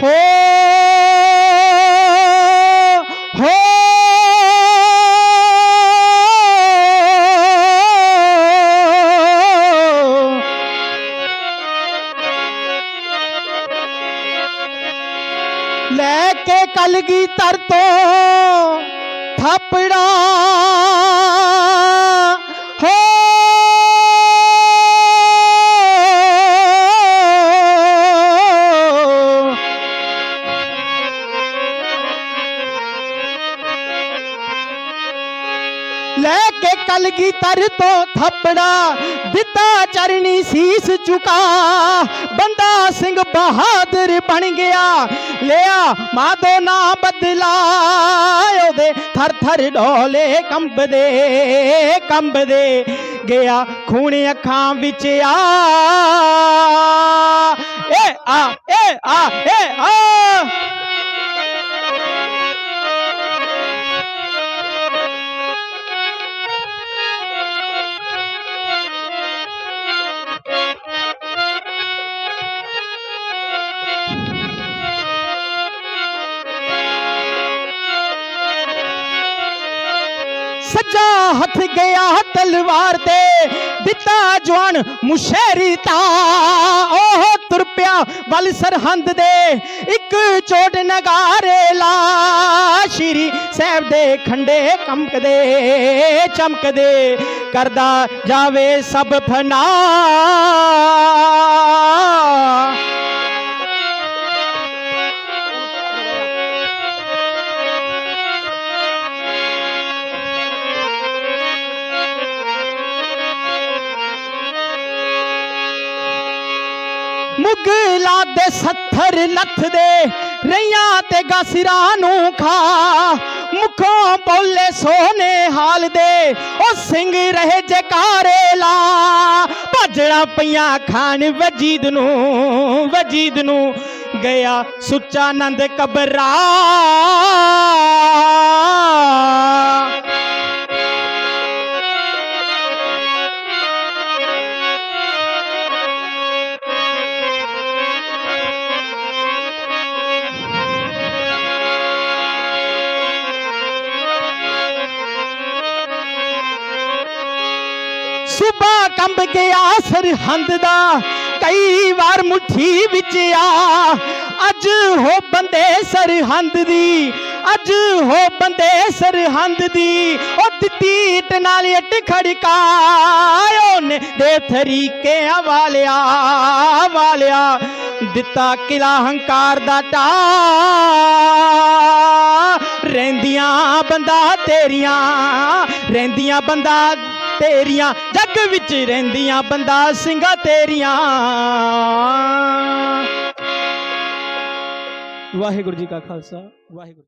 हो हो। लेके कलगी तर तो थपड़ा ਲੈ ਕੇ ਕਲਗੀ ਤਰ ਤੋਂ ਥੱਪੜਾ ਦਿੱਤਾ ਚਰਣੀ ਸੀਸ ਝੁਕਾ ਬੰਦਾ ਸਿੰਘ ਬਹਾਦਰ ਬਣ ਗਿਆ ਲਿਆ ਮਾਦੋ ਨਾ ਬਦਲਾ ਉਹਦੇ ਥਰ ਥਰ ਢੋਲੇ ਕੰਬਦੇ ਕੰਬਦੇ ਗਿਆ ਖੂਨ ਅੱਖਾਂ ਵਿੱਚ ਆ ਏ ਆ ਏ ਆ ਏ ਆ ਸੱਜਾ ਹੱਥ ਗਿਆ ਤਲਵਾਰ ਤੇ, ਦਿੱਤਾ ਜਵਾਨ ਮੁਸ਼ਹਿਰੀ ਤਾਂ। ਉਹ ਤੁਰ ਪਿਆ ਵੱਲ ਸਰਹੰਦ ਦੇ, ਇੱਕ ਚੋਟ ਨਗਾਰੇ ਲਾ। ਸ਼੍ਰੀ ਸਾਹਿਬ ਦੇ ਖੰਡੇ ਕੰਮਕਦੇ ਚਮਕਦੇ, ਕਰਦਾ ਜਾਵੇ ਸਭ ਫਨਾ। ਮੁਗਲਾ ਦੇ ਸੱਥਰ ਲੱਥ ਦੇ ਰਈਆਂ ਤੇ ਗਾਸਰਾਂ ਨੂੰ ਖਾ। ਮੁਖੋਂ ਬੋਲੇ ਸੋਨੇ ਹਾਲ ਦੇ, ਉਹ ਸਿੰਘ ਰਹੇ ਜਕਾਰੇ ਲਾ। ਭੱਜਣਾ ਪਈਆਂ ਖਾਨ ਵਜੀਦ ਨੂੰ ਵਜੀਦ ਨੂੰ ਗਿਆ ਸੁੱਚਾ ਨੰਦ ਕਬਰਾ ਸੁਬਾ ਕੰਬ ਗਿਆ ਸਰਹੰਦ ਦਾ ਕਈ ਵਾਰ ਮੁੱਠੀ ਵਿੱਚ ਆ। ਅੱਜ ਹੋ ਬੰਦੇ ਸਰਹੰਦ ਦੀ ਅੱਜ ਹੋ ਬੰਦੇ ਸਰਹੰਦ ਦੀ ਉਹ ਦਿੱਤੀ ਇੱਟ ਨਾਲ ਇੱਟ ਖੜਕਾਇਓ ਨੇ ਦੇ ਤਰੀਕੇ ਵਾਲਿਆ ਵਾਲਿਆ, ਦਿੱਤਾ ਕਿਲਾ ਹੰਕਾਰ ਦਾ ਟਾ ਰਹਿੰਦੀਆਂ ਬੰਦਾ ਤੇਰੀਆਂ, ਰਹਿੰਦੀਆਂ ਬੰਦਾ ਤੇਰੀਆਂ ਜੱਗ ਵਿੱਚ ਰਹਿੰਦੀਆਂ ਬੰਦਾ ਸਿੰਘਾ ਤੇਰੀਆਂ। ਵਾਹਿਗੁਰੂ ਜੀ ਕਾ ਖਾਲਸਾ ਵਾਹਿਗੁਰੂ।